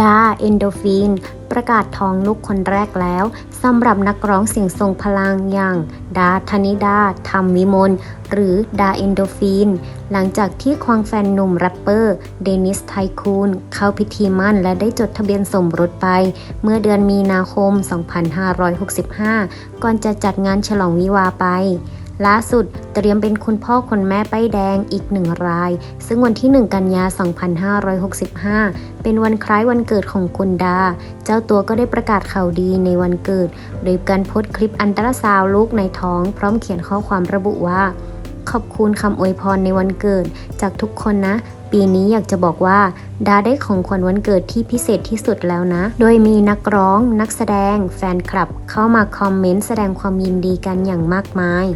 ดา เอนโดฟิน ประกาศท้องลูกคนแรกแล้วสำหรับนักร้องเสียงทรงพลังอย่าง ดาธนิดาธรรมวิมล หรือดาเอนโดฟิน หลังจากที่ควงแฟนหนุ่มแรปเปอร์ เดนิสไทคูน เข้าพิธีมั่นและได้จดทะเบียนสมรสไป เมื่อเดือนมีนาคม 2565 ก่อนจะจัดงานฉลองวิวาไป ล่าสุดเตรียมเป็นคุณพ่อคนแม่ป้ายแดงอีกหนึ่งราย ซึ่งวันที่ 1 กันยา 2565 เป็นวันคล้ายวันเกิดของคุณดา เจ้าตัวก็ได้ประกาศข่าวดีในวันเกิด โดยการโพสต์คลิปอันตราซาวลูกในท้อง พร้อมเขียนข้อความระบุว่า ขอบคุณคำอวยพรในวันเกิด จากทุกคนนะปีนี้อยากจะบอกว่า ดาได้ของขวัญวันเกิดที่พิเศษที่สุดแล้วนะ โดยมีนักร้อง นักแสดง แฟนคลับ เข้ามาคอมเมนต์แสดงความยินดีกันอย่างมากมาย